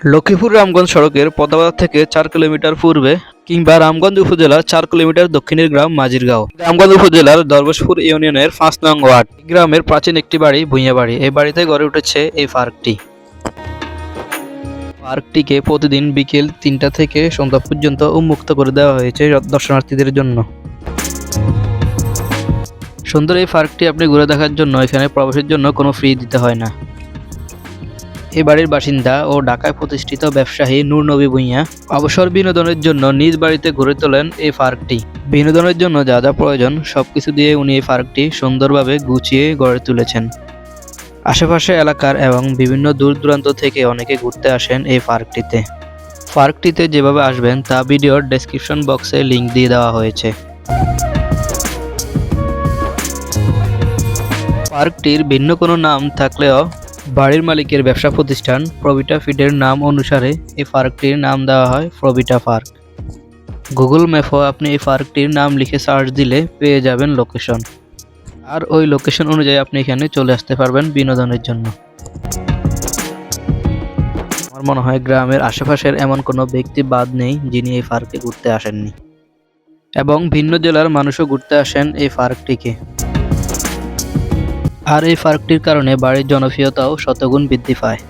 লক্ষ্মীপুর রামগঞ্জ সড়কের পদাবাজার থেকে চার কিলোমিটার পূর্বে কিংবা রামগঞ্জ উপজেলার চার কিলোমিটার দক্ষিণের গ্রাম মাঝিরগাঁও রামগঞ্জ উপজেলার দরবেশপুর ইউনিয়নের পাঁচ নং ওয়ার্ড। গ্রামের প্রাচীন একটি বাড়ি, ভুঁইয়া বাড়ি। এই বাড়িতে গড়ে উঠেছে এই পার্কটি। পার্কটিকে প্রতিদিন বিকেল তিনটা থেকে সন্ধ্যা পর্যন্ত উন্মুক্ত করে দেওয়া হয়েছে দর্শনার্থীদের জন্য। সুন্দর এই পার্কটি আপনি ঘুরে দেখার জন্য এখানে প্রবেশের জন্য কোনো ফি দিতে হয় না। এ বাড়ির বাসিন্দা ও ঢাকায় প্রতিষ্ঠিত ব্যবসায়ী নূর নবী ভুঁইয়া অবসর বিনোদনের জন্য নিজ বাড়িতে গড়ে তোলেন এই পার্কটি। বিনোদনের জন্য যা যা প্রয়োজন, সবকিছু দিয়ে উনি এই পার্কটি সুন্দরভাবে গুছিয়ে গড়ে তুলেছেন। আশেপাশে এলাকার এবং বিভিন্ন দূর দূরান্ত থেকে অনেকে ঘুরতে আসেন এই পার্কটিতে। পার্কটিতে যেভাবে আসবেন, তা ভিডিওর ডেসক্রিপশন বক্সে লিংক দিয়ে দেওয়া হয়েছে। পার্কটির ভিন্ন কোনো নাম থাকলেও বাড়ির মালিকের ব্যবসা প্রতিষ্ঠান প্রবিটা ফিডের নাম অনুসারে এই পার্কটির নাম দেওয়া হয় প্রবিটা পার্ক। গুগল ম্যাপও আপনি এই পার্কটির নাম লিখে সার্চ দিলে পেয়ে যাবেন লোকেশন। আর ওই লোকেশন অনুযায়ী আপনি এখানে চলে আসতে পারবেন বিনোদনের জন্য। আমার মনে হয় গ্রামের আশেপাশের এমন কোনো ব্যক্তি বাদ নেই যিনি এই পার্কে ঘুরতে আসেননি। এবং ভিন্ন জেলার মানুষও ঘুরতে আসেন এই পার্কটিকে। আর এই ফার্কটির কারণে বাড়ির জনপ্রিয়তাও শতগুণ বৃদ্ধি পায়।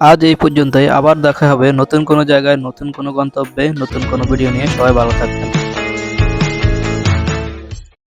আজ এই পর্যন্তই। আবার দেখা হবে নতুন কোনো জায়গায়, নতুন কোনো গন্তব্যে, নতুন কোনো ভিডিও নিয়ে। সবাই ভালো থাকবেন।